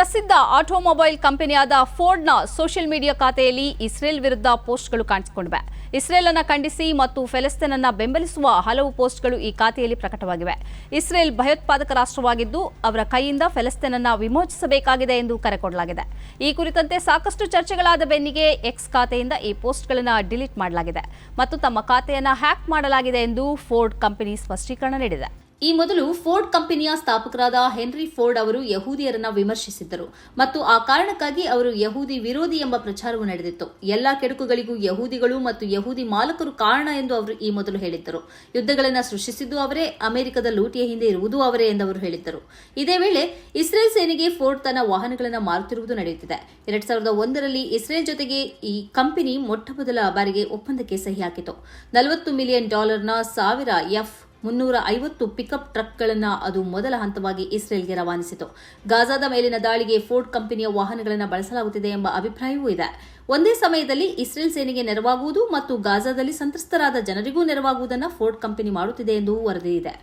ಪ್ರಸಿದ್ಧ ಆಟೋಮೊಬೈಲ್ ಕಂಪನಿಯಾದ ಫೋರ್ಡ್ನ ಸೋಷಿಯಲ್ ಮೀಡಿಯಾ ಖಾತೆಯಲ್ಲಿ ಇಸ್ರೇಲ್ ವಿರುದ್ಧ ಪೋಸ್ಟ್ಗಳು ಕಾಣಿಸಿಕೊಂಡಿವೆ. ಇಸ್ರೇಲ್ ಅನ್ನ ಖಂಡಿಸಿ ಮತ್ತು ಫೆಲೆಸ್ತೀನ್ ಅನ್ನ ಬೆಂಬಲಿಸುವ ಹಲವು ಪೋಸ್ಟ್ಗಳು ಈ ಖಾತೆಯಲ್ಲಿ ಪ್ರಕಟವಾಗಿವೆ. ಇಸ್ರೇಲ್ ಭಯೋತ್ಪಾದಕ ರಾಷ್ಟ್ರವಾಗಿದ್ದು, ಅವರ ಕೈಯಿಂದ ಫೆಲೆಸ್ತೀನ್ ಅನ್ನ ವಿಮೋಚಿಸಬೇಕಾಗಿದೆ ಎಂದು ಕರೆ ಕೊಡಲಾಗಿದೆ. ಈ ಕುರಿತಂತೆ ಸಾಕಷ್ಟು ಚರ್ಚೆಗಳಾದ ಬೆನ್ನಿಗೆ ಎಕ್ಸ್ ಖಾತೆಯಿಂದ ಈ ಪೋಸ್ಟ್ಗಳನ್ನು ಡಿಲೀಟ್ ಮಾಡಲಾಗಿದೆ. ಮತ್ತು ತಮ್ಮ ಖಾತೆಯನ್ನು ಹ್ಯಾಕ್ ಮಾಡಲಾಗಿದೆ ಎಂದು ಫೋರ್ಡ್ ಕಂಪನಿ ಸ್ಪಷ್ಟೀಕರಣ ನೀಡಿದೆ. ಈ ಮೊದಲು ಫೋರ್ಡ್ ಕಂಪನಿಯ ಸ್ಥಾಪಕರಾದ ಹೆನ್ರಿ ಫೋರ್ಡ್ ಅವರು ಯಹೂದಿಯರನ್ನ ವಿಮರ್ಶಿಸಿದ್ದರು ಮತ್ತು ಆ ಕಾರಣಕ್ಕಾಗಿ ಅವರು ಯಹೂದಿ ವಿರೋಧಿ ಎಂಬ ಪ್ರಚಾರವು ನಡೆದಿತ್ತು. ಎಲ್ಲಾ ಕೆಡುಕುಗಳಿಗೂ ಯಹೂದಿಗಳು ಮತ್ತು ಯಹೂದಿ ಮಾಲಕರು ಕಾರಣ ಎಂದು ಅವರು ಈ ಮೊದಲು ಹೇಳಿದ್ದರು. ಯುದ್ಧಗಳನ್ನು ಸೃಷ್ಟಿಸಿದ್ದು ಅವರೇ, ಅಮೆರಿಕದ ಲೂಟಿಯ ಹಿಂದೆ ಇರುವುದು ಅವರೇ ಎಂದು ಅವರು ಹೇಳಿದ್ದರು. ಇದೇ ವೇಳೆ ಇಸ್ರೇಲ್ ಸೇನೆಗೆ ಫೋರ್ಡ್ ತನ್ನ ವಾಹನಗಳನ್ನು ಮಾರುತ್ತಿರುವುದು ನಡೆಯುತ್ತಿದೆ. ಎರಡ್ ಸಾವಿರದ ಒಂದರಲ್ಲಿ ಇಸ್ರೇಲ್ ಜೊತೆಗೆ ಈ ಕಂಪನಿ ಮೊಟ್ಟ ಮೊದಲ ಬಾರಿಗೆ ಒಪ್ಪಂದಕ್ಕೆ ಸಹಿ ಹಾಕಿತು. ನಲವತ್ತು ಮಿಲಿಯನ್ ಡಾಲರ್ನ ಸಾವಿರ ಎಫ್ ಮುನ್ನೂರ ಐವತ್ತು ಪಿಕಪ್ ಟ್ರಕ್ಗಳನ್ನು ಅದು ಮೊದಲ ಹಂತವಾಗಿ ಇಸ್ರೇಲ್ಗೆ ರವಾನಿಸಿತು. ಗಾಜಾದ ಮೇಲಿನ ದಾಳಿಗೆ ಫೋರ್ಡ್ ಕಂಪನಿಯ ವಾಹನಗಳನ್ನು ಬಳಸಲಾಗುತ್ತಿದೆ ಎಂಬ ಅಭಿಪ್ರಾಯವೂ ಇದೆ. ಒಂದೇ ಸಮಯದಲ್ಲಿ ಇಸ್ರೇಲ್ ಸೇನೆಗೆ ನೆರವಾಗುವುದು ಮತ್ತು ಗಾಜಾದಲ್ಲಿ ಸಂತ್ರಸ್ತರಾದ ಜನರಿಗೂ ನೆರವಾಗುವುದನ್ನು ಫೋರ್ಡ್ ಕಂಪನಿ ಮಾಡುತ್ತಿದೆ ಎಂದು ವರದಿ ಇದೆ.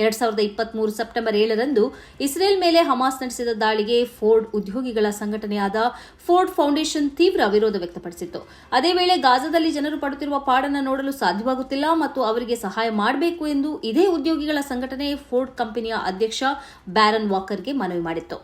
ಎರಡ್ ಸಾವಿರದ ಇಪ್ಪತ್ಮೂರು ಸೆಪ್ಟೆಂಬರ್ ಏಳರಂದು ಇಸ್ರೇಲ್ ಮೇಲೆ ಹಮಾಸ್ ನಡೆಸಿದ ದಾಳಿಗೆ ಫೋರ್ಡ್ ಉದ್ಯೋಗಿಗಳ ಸಂಘಟನೆಯಾದ ಫೋರ್ಡ್ ಫೌಂಡೇಶನ್ ತೀವ್ರ ವಿರೋಧ ವ್ಯಕ್ತಪಡಿಸಿತ್ತು. ಅದೇ ವೇಳೆ ಗಾಜಾದಲ್ಲಿ ಜನರು ಪಡುತ್ತಿರುವ ಪಾಡನ್ನು ನೋಡಲು ಸಾಧ್ಯವಾಗುತ್ತಿಲ್ಲ ಮತ್ತು ಅವರಿಗೆ ಸಹಾಯ ಮಾಡಬೇಕು ಎಂದು ಇದೇ ಉದ್ಯೋಗಿಗಳ ಸಂಘಟನೆ ಫೋರ್ಡ್ ಕಂಪನಿಯ ಅಧ್ಯಕ್ಷ ಬ್ಯಾರನ್ ವಾಕರ್ಗೆ ಮನವಿ ಮಾಡಿತ್ತು.